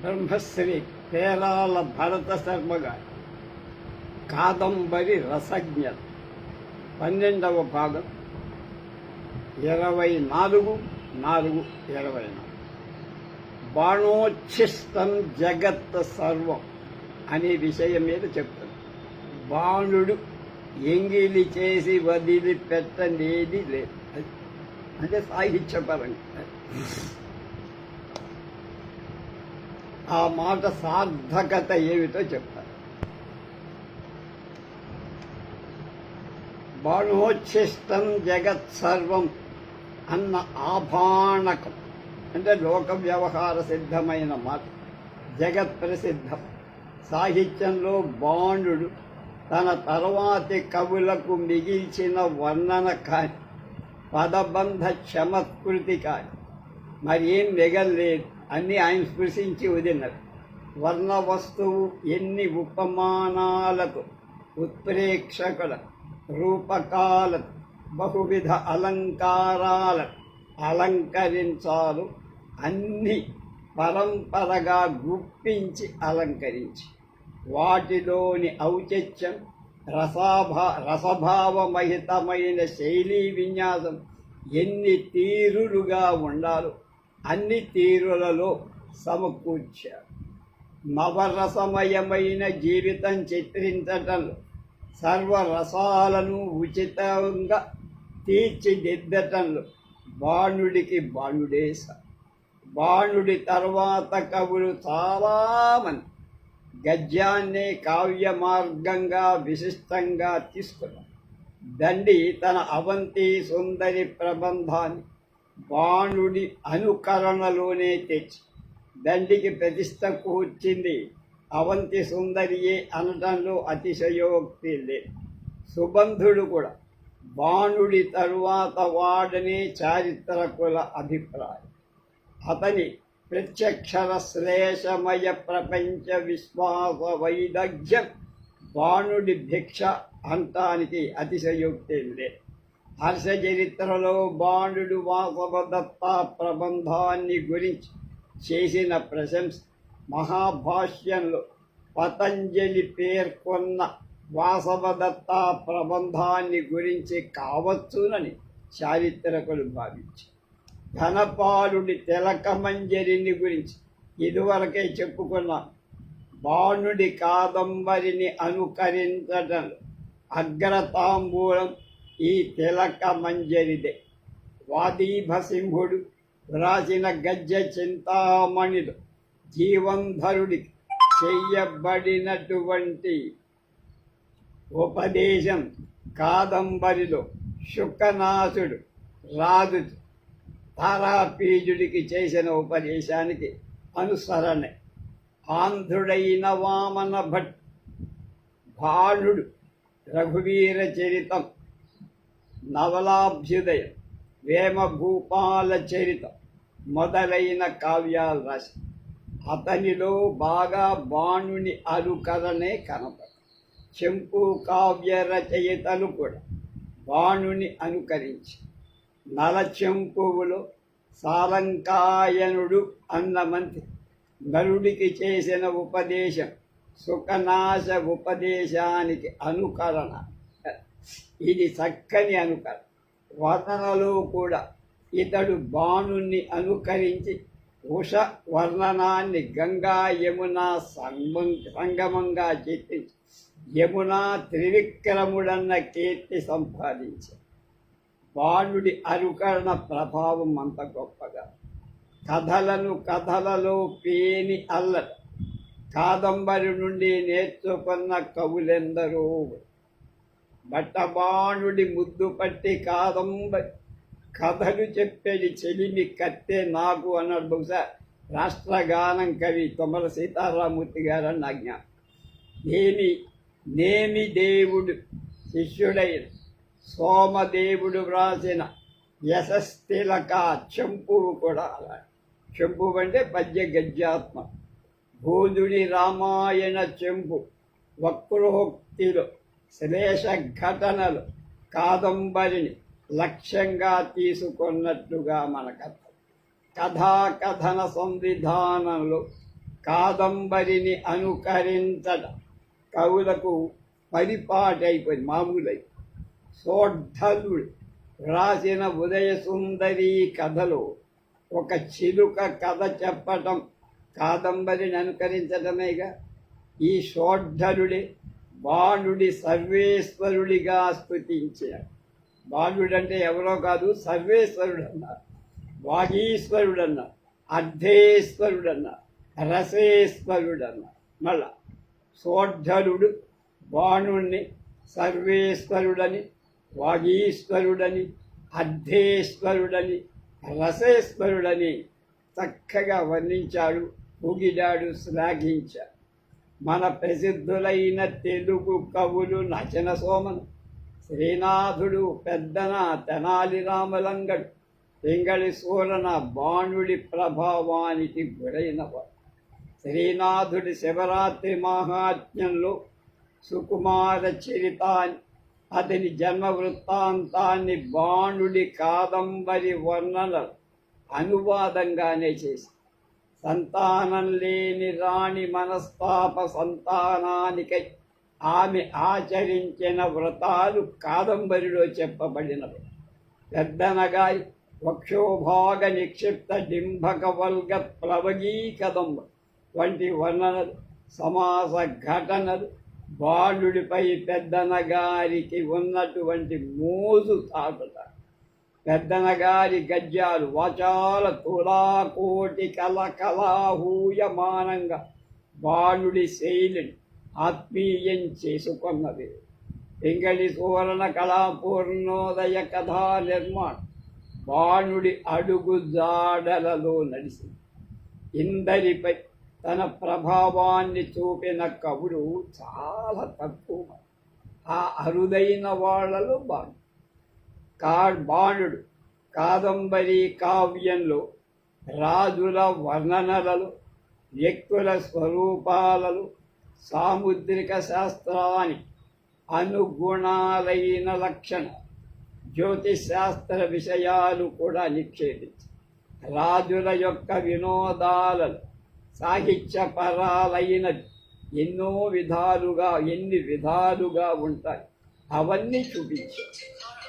బ్రహ్మశ్రీ పేరాల భరత శర్మ గారి కాదంబరి రసజ్ఞ పన్నెండవ భాగం ఇరవై నాలుగు నాలుగు ఇరవై నాలుగు. బాణోచ్ఛిష్టం జగత్ సర్వం అనే విషయం మీద చెప్తాను. బాణుడు ఎంగిలి చేసి వదిలిపెట్టనేది లేదు. అంటే సాహిత్యపరంగా. ఆ మాట సార్థకత ఏమిటో చెప్తారు. బాణోచ్ఛిష్టం జగత్ సర్వం అన్న ఆభాణకం. అంటే లోక వ్యవహార సిద్ధమైన మాట. జగత్ ప్రసిద్ధం. సాహిత్యంలో బాణుడు తన తర్వాతి కవులకు మిగిల్చిన వర్ణన కాని పదబంధ క్షమత్కృతి కాని మరి ఏం మిగల్లేదు. అన్నీ ఆయన స్పృశించి వదిలినవి వర్ణ వస్తువు ఎన్ని ఉపమానాలకు ఉత్ప్రేక్షకుల రూపకాలకు బహువిధ అలంకారాలకు అలంకరించాలు అన్ని పరంపరగా గుప్పించి అలంకరించి వాటిలోని ఔచిత్యం రసాభా రసభావమహితమైన శైలీ విన్యాసం ఎన్ని తీరులుగా ఉండాలో అన్ని తీరులలో సమకూర్చారు నవరసమయమైన జీవితం చిత్రించటంలో సర్వరసాలను ఉచితంగా తీర్చిదిద్దటంలో బాణుడికి బాణుడే బాణుడి తర్వాత కవులు చాలామంది గద్యాన్నే కావ్య మార్గంగా విశిష్టంగా తీసుకున్నారు. దండి తన అవంతి సుందరి ప్రబంధాన్ని బాణుడి అనుకరణలోనే తెచ్చి దండికి ప్రతిష్ట కూర్చింది. అవంతి సుందరియే అనటంలో అతిశయోక్తి లేదు సుబంధుడు కూడా బాణుడి తరువాత వాడనే చారిత్రకుల అభిప్రాయం. అతని ప్రత్యక్షర శ్లేషమయ ప్రపంచ విశ్వాస వైదగ్ధ్యం బాణుడి భిక్ష అంటానికి అతిశయోక్తి లేదు హర్ష చరిత్రలో బాణుడు వాసవదత్త ప్రబంధాన్ని గురించి చేసిన ప్రశంస మహాభాష్యంలో పతంజలి పేర్కొన్న వాసవదత్త ప్రబంధాన్ని గురించి కావచ్చునని చారిత్రకులు భావించారు ఘనపాలుడి తిలకమంజరిని గురించి ఇదివరకే చెప్పుకున్నాం బాణుడి కాదంబరిని అనుకరించడం అగ్రతాంబూలం ఈ తిలక మంజరిదే. వాదీభసింహుడు వ్రాసిన గజ్జ చింతామణిలో జీవంధరుడికి చెయ్యబడినటువంటి ఉపదేశం కాదంబరిలో శుకనాథుడు రాజు తారాపీజుడికి చేసిన ఉపదేశానికి అనుసరణ. ఆంధ్రుడైన వామన భట్ బాణుడు రఘువీర చరితం నవలాభ్యుదయం వేమభూపాల చరితం మొదలైన కావ్యాలు రాసి అతనిలో బాగా బాణుని అనుకరణే కనపడ చెంపు కావ్య రచయితలు కూడా బాణుని అనుకరించి నలచెంపువులో సాలంకాయనుడు అన్న మంత్రి. నరుడికి చేసిన ఉపదేశం సుఖనాశ ఉపదేశానికి అనుకరణ. ఇది చక్కని అనుకరణ. వర్ణనలో కూడా ఇతడు బాణుణ్ణి అనుకరించి ఉష వర్ణనాన్ని గంగా యమున సంగం సంగమంగా చిత్రించి యమున త్రివిక్రముడన్న కీర్తి సంపాదించారు బాణుడి అనుకరణ ప్రభావం అంత గొప్పగా. కథలను కథలలో పేని అల్లరు. కాదంబరి నుండి నేర్చుకున్న కవులెందరో బట్టబాణుడి ముద్దు పట్టి కాదంబ. కథలు చెప్పేది చెలిమి కత్తే నాకు అన్నాడు బహుశా రాష్ట్రగానం కవి తొమ్మల సీతారామూర్తి గారు అన్న నేమి నేమి దేవుడు శిష్యుడైన సోమదేవుడు వ్రాసిన యశస్తిలక చెంపువు కూడా అలా. చెంపు అంటే పద్య గద్యాత్మ. బోధుడి రామాయణ చెంపు. వక్రోక్తిలో శ్లేష ఘటనలు కాదంబరిని లక్ష్యంగా తీసుకున్నట్లుగా మన కథ. కథాకథన సంవిధానంలో కాదంబరిని అనుకరించడం కవులకు పరిపాటైపోయింది మామూలై సోడ్డలుడు రాసిన ఉదయసుందరి కథలో ఒక చిలుక కథ చెప్పటం కాదంబరిని అనుకరించటమేగా? ఈ షోడ్డలుడే బాణుడి సర్వేశ్వరుడిగా స్తుతించాడు. బాణుడు అంటే ఎవరో కాదు సర్వేశ్వరుడు అన్నారు వాగీశ్వరుడు అన్నారు అర్ధేశ్వరుడు అన్నారు రసేశ్వరుడు అన్నారు మళ్ళా సోడ్డలుడు బాణుణ్ణి సర్వేశ్వరుడని వాగీశ్వరుడని అర్ధేశ్వరుడని రసేశ్వరుడని చక్కగా వర్ణించాడు పొగిడాడు శ్లాఘించాడు. మన ప్రసిద్ధులైన తెలుగు కవులు నచన సోమను శ్రీనాథుడు పెద్దన తెనాలి రామలంగడు పింగళి సూరన బాణుడి ప్రభావానికి గురైనవాడు శ్రీనాథుడి శివరాత్రి మహాత్మ్యంలో సుకుమార చరితాన్ని అతని జన్మ వృత్తాంతాన్ని బాణుడి కాదంబరి వర్ణన అనువాదంగానే చేసి సంతానం లేని రాణి మనస్తాప సంతానానికై ఆమె ఆచరించిన వ్రతాలు కాదంబరిలో చెప్పబడినవి. పెద్దనగారి వక్షోభాగ నిక్షిప్త డింభక వర్గ ప్లవగీ కదంబ వంటి వర్ణనలు సమాస ఘటనలు బాలుడిపై పెద్దనగారికి ఉన్నటువంటి మోజు తాటుట పెద్దనగారి గద్యాలు వచాల తులాకోటి కల కళాహూయమానంగా బాణుడి శైలిని ఆత్మీయం చేసుకున్నది. పింగళి సువర్ణ కళాపూర్ణోదయ కథా నిర్మాణం బాణుడి అడుగు జాడలలో నడిచింది ఇందరిపై తన ప్రభావాన్ని చూపిన కవుడు చాలా తక్కువ. ఆ అరుదైన వాళ్ళలో బాణుడు బాణుడు కాదంబరి కావ్యంలో రాజుల వర్ణనలలో వ్యక్తుల స్వరూపాలలో సాముద్రిక శాస్త్రానికి అనుగుణాలైన లక్షణ జ్యోతిష్ శాస్త్ర విషయాలు కూడా నిక్షేపించి రాజుల యొక్క వినోదాలలో సాహిత్యపరాలైనవి ఎన్నో విధాలుగా ఎన్ని విధాలుగా ఉంటాయి అవన్నీ చూపించారు.